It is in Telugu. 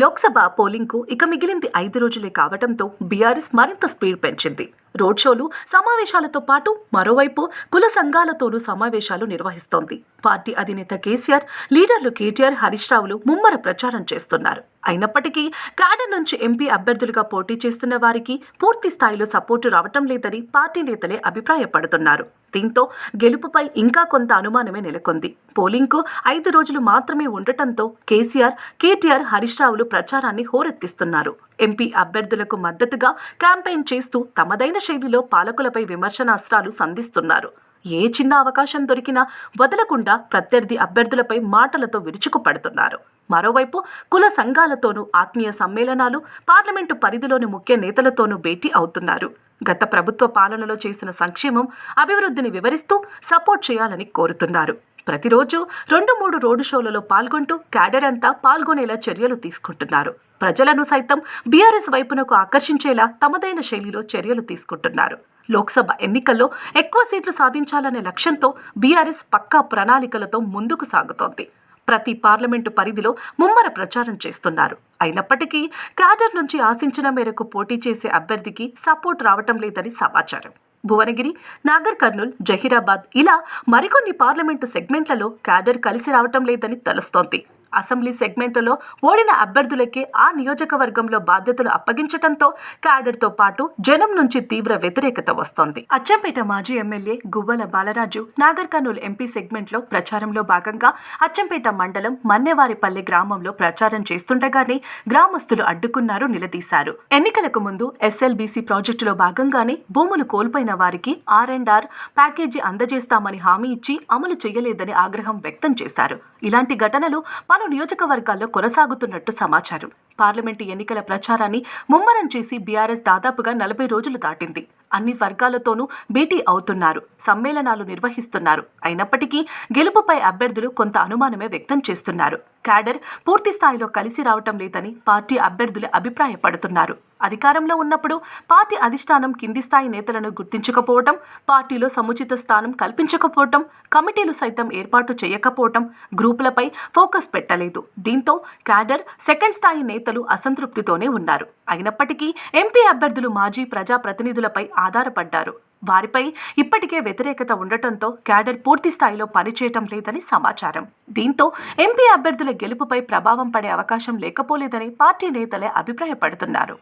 లోక్సభ పోలింగ్కు ఇక మిగిలింది ఐదు రోజులే కావడంతో బీఆర్ఎస్ మరింత స్పీడ్ పెంచింది. రోడ్ షోలు సమావేశాలతో పాటు మరోవైపు కుల సంఘాలతోనూ సమావేశాలు నిర్వహిస్తోంది. పార్టీ అధినేత కేసీఆర్ లీడర్లు కేటీఆర్ హరీష్ రావులు ముమ్మర ప్రచారం చేస్తున్నారు. అయినప్పటికీ క్యాడర్ నుంచి ఎంపీ అభ్యర్థులుగా పోటీ చేస్తున్న వారికి పూర్తి స్థాయిలో సపోర్టు రావటం లేదని పార్టీ నేతలే అభిప్రాయపడుతున్నారు. దీంతో గెలుపుపై ఇంకా కొంత అనుమానమే నెలకొంది. పోలింగ్కు ఐదు రోజులు మాత్రమే ఉండటంతో కేసీఆర్ కేటీఆర్ హరీష్ రావులు ప్రచారాన్ని హోరెత్తిస్తున్నారు. ఎంపీ అభ్యర్థులకు మద్దతుగా క్యాంపెయిన్ చేస్తూ తమదైన శైలిలో పాలకులపై విమర్శనాస్త్రాలు సంధిస్తున్నారు. ఏ చిన్న అవకాశం దొరికినా వదలకుండా ప్రత్యర్థి అభ్యర్థులపై మాటలతో విరుచుకుపడుతున్నారు. మరోవైపు కుల సంఘాలతోనూ ఆత్మీయ సమ్మేళనాలు పార్లమెంటు పరిధిలోని ముఖ్య నేతలతోనూ భేటీ అవుతున్నారు. గత ప్రభుత్వ పాలనలో చేసిన సంక్షేమం అభివృద్ధిని వివరిస్తూ సపోర్ట్ చేయాలని కోరుతున్నారు. ప్రతిరోజు రెండు మూడు రోడ్డు షోలలో పాల్గొంటూ క్యాడర్ అంతా పాల్గొనేలా చర్యలు తీసుకుంటున్నారు. ప్రజలను సైతం బీఆర్ఎస్ వైపునకు ఆకర్షించేలా తమదైన శైలిలో చర్యలు తీసుకుంటున్నారు. లోక్సభ ఎన్నికల్లో ఎక్కువ సీట్లు సాధించాలనే లక్ష్యంతో బీఆర్ఎస్ పక్కా ప్రణాళికలతో ముందుకు సాగుతోంది. ప్రతి పార్లమెంటు పరిధిలో ముమ్మర ప్రచారం చేస్తున్నారు. అయినప్పటికీ క్యాడర్ నుంచి ఆశించిన మేరకు పోటీ చేసే అభ్యర్థికి సపోర్ట్ రావటం లేదని సమాచారం. భువనగిరి నాగర్ కర్నూల్ జహీరాబాద్ ఇలా మరికొన్ని పార్లమెంటు సెగ్మెంట్లలో క్యాడర్ కలిసి రావటం లేదని తెలుస్తోంది. అసెంబ్లీ సెగ్మెంట్లలో ఓడిన అభ్యర్థులకే ఆ నియోజకవర్గంలో బాధ్యతలు అప్పగించడంతో క్యాడర్తో పాటు జనం నుంచి తీవ్ర వ్యతిరేకత వస్తోంది. అచ్చంపేట మాజీ ఎమ్మెల్యే గువ్వల బాలరాజు నాగర్ కర్నూలు ఎంపీ సెగ్మెంట్లో ప్రచారంలో భాగంగా అచ్చంపేట మండలం మన్నెవారిపల్లె గ్రామంలో ప్రచారం చేస్తుండగానే గ్రామస్తులు అడ్డుకున్నారు నిలదీశారు. ఎన్నికలకు ముందు ఎస్ఎల్బీసీ ప్రాజెక్టులో భాగంగానే భూములు కోల్పోయిన వారికి ఆర్ అండ్ ఆర్ ప్యాకేజీ అందజేస్తామని హామీ ఇచ్చి అమలు చేయలేదని ఆగ్రహం వ్యక్తం చేశారు. ఇలాంటి ఘటనలు పలు నియోజకవర్గాల్లో కొనసాగుతున్నట్టు సమాచారం. పార్లమెంటు ఎన్నికల ప్రచారాన్ని ముమ్మరం చేసి బీఆర్ఎస్ దాదాపుగా నలభై రోజులు దాటింది. అన్ని వర్గాలతోనూ భేటీ అవుతున్నారు. సమ్మేళనాలు నిర్వహిస్తున్నారు. అయినప్పటికీ గెలుపుపై అభ్యర్థులు కొంత అనుమానమే వ్యక్తం చేస్తున్నారు. క్యాడర్ పూర్తి స్థాయిలో కలిసి రావటం లేదని పార్టీ అభ్యర్థులు అభిప్రాయపడుతున్నారు. అధికారంలో ఉన్నప్పుడు పార్టీ అధిష్టానం కింది స్థాయి నేతలను గుర్తించకపోవటం పార్టీలో సముచిత స్థానం కల్పించకపోవటం కమిటీలు సైతం ఏర్పాటు చేయకపోవటం గ్రూపులపై ఫోకస్ పెట్టలేదు. దీంతో క్యాడర్ సెకండ్ స్థాయి నేతలు అసంతృప్తితోనే ఉన్నారు. అయినప్పటికీ ఎంపీ అభ్యర్థులు మాజీ ప్రజాప్రతినిధులపై ఆధారపడ్డారు. వారిపై ఇప్పటికే వ్యతిరేకత ఉండటంతో క్యాడర్ పూర్తి స్థాయిలో పనిచేయటం లేదని సమాచారం. దీంతో ఎంపీ అభ్యర్థుల గెలుపుపై ప్రభావం పడే అవకాశం లేకపోలేదని పార్టీ నేతలే అభిప్రాయపడుతున్నారు.